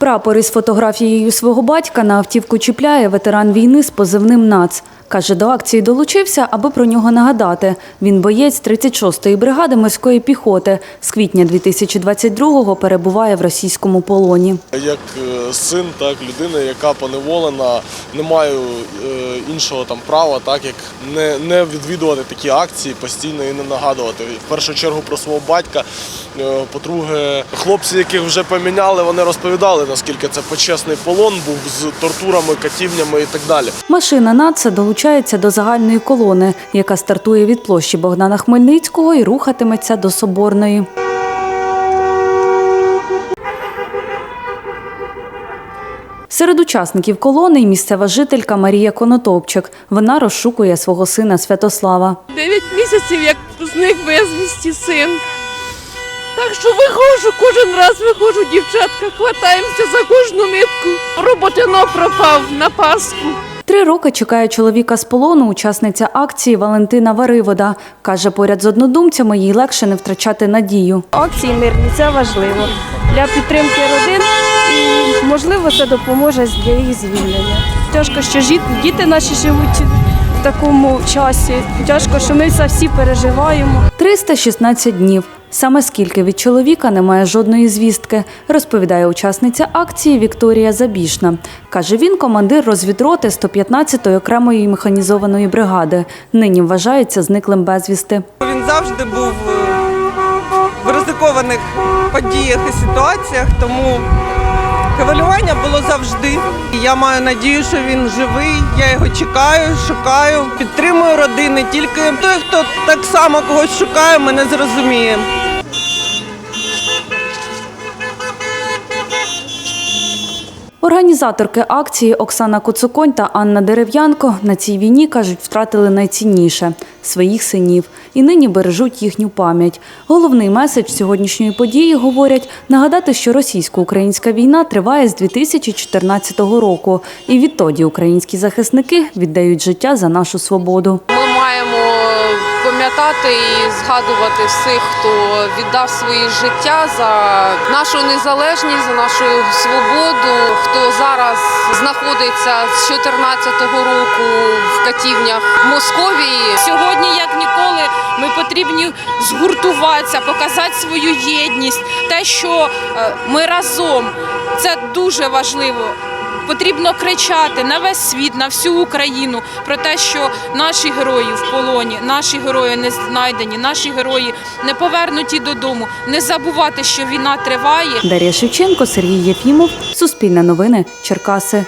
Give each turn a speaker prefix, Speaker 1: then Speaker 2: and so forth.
Speaker 1: Прапор з фотографією свого батька на автівку чіпляє ветеран війни з позивним НАЦ. Каже, до акції долучився, аби про нього нагадати. Він боєць 36-ї бригади морської піхоти. З квітня 2022-го перебуває в російському полоні.
Speaker 2: Як е, син, так людина, яка поневолена, не маю е, іншого там права, так як не, не відвідувати такі акції постійно і не нагадувати. В першу чергу про свого батька. Е, По-друге, хлопці, яких вже поміняли, вони розповідали, наскільки це почесний полон був з тортурами, катівнями і так далі.
Speaker 1: Машина НАЦа долучається до загальної колони, яка стартує від площі Богдана Хмельницького і рухатиметься до Соборної. Серед учасників колони місцева жителька Марія Конотопчик. Вона розшукує свого сина Святослава.
Speaker 3: Дев'ять місяців, як зник безвісті син. Так що виходжу, кожен раз виходжу, дівчатка, хватаємося за кожну нитку. Роботино пропав на Пасху.
Speaker 1: Три роки чекає чоловіка з полону учасниця акції Валентина Варивода. Каже, поряд з однодумцями їй легше не втрачати надію.
Speaker 4: акції мирні це важливо для підтримки родин і можливо це допоможе для їх звільнення. Тяжко, що діти наші живуть в такому часі. Тяжко, що ми це всі переживаємо.
Speaker 1: 316 днів. Саме скільки від чоловіка немає жодної звістки, розповідає учасниця акції Вікторія Забішна. Каже, він командир розвідроти 115-ї окремої механізованої бригади. Нині вважається зниклим безвісти.
Speaker 5: Він завжди був е, в ризикованих подіях і ситуаціях, тому хвилювання було завжди. Я маю надію, що він живий. Я його чекаю, шукаю, підтримую родини. Тільки той, хто так само когось шукає, мене зрозуміє.
Speaker 1: Організаторки акції Оксана Коцуконь та Анна Дерев'янко на цій війні кажуть, втратили найцінніше своїх синів і нині бережуть їхню пам'ять. Головний меседж сьогоднішньої події говорять нагадати, що російсько-українська війна триває з 2014 року, і відтоді українські захисники віддають життя за нашу свободу.
Speaker 3: Пам'ятати і згадувати всіх, хто віддав своє життя за нашу незалежність, за нашу свободу, хто зараз знаходиться з 14-го року в катівнях Московії.
Speaker 6: Сьогодні, як ніколи, ми потрібні згуртуватися, показати свою єдність, те, що е, ми разом. Це дуже важливо. Потрібно кричати на весь світ, на всю Україну про те, що наші герої в полоні, наші герої не знайдені, наші герої не повернуті додому. Не забувати, що війна триває.
Speaker 1: Дар'я Шевченко, Сергій Єфімов, Суспільне новини, Черкаси.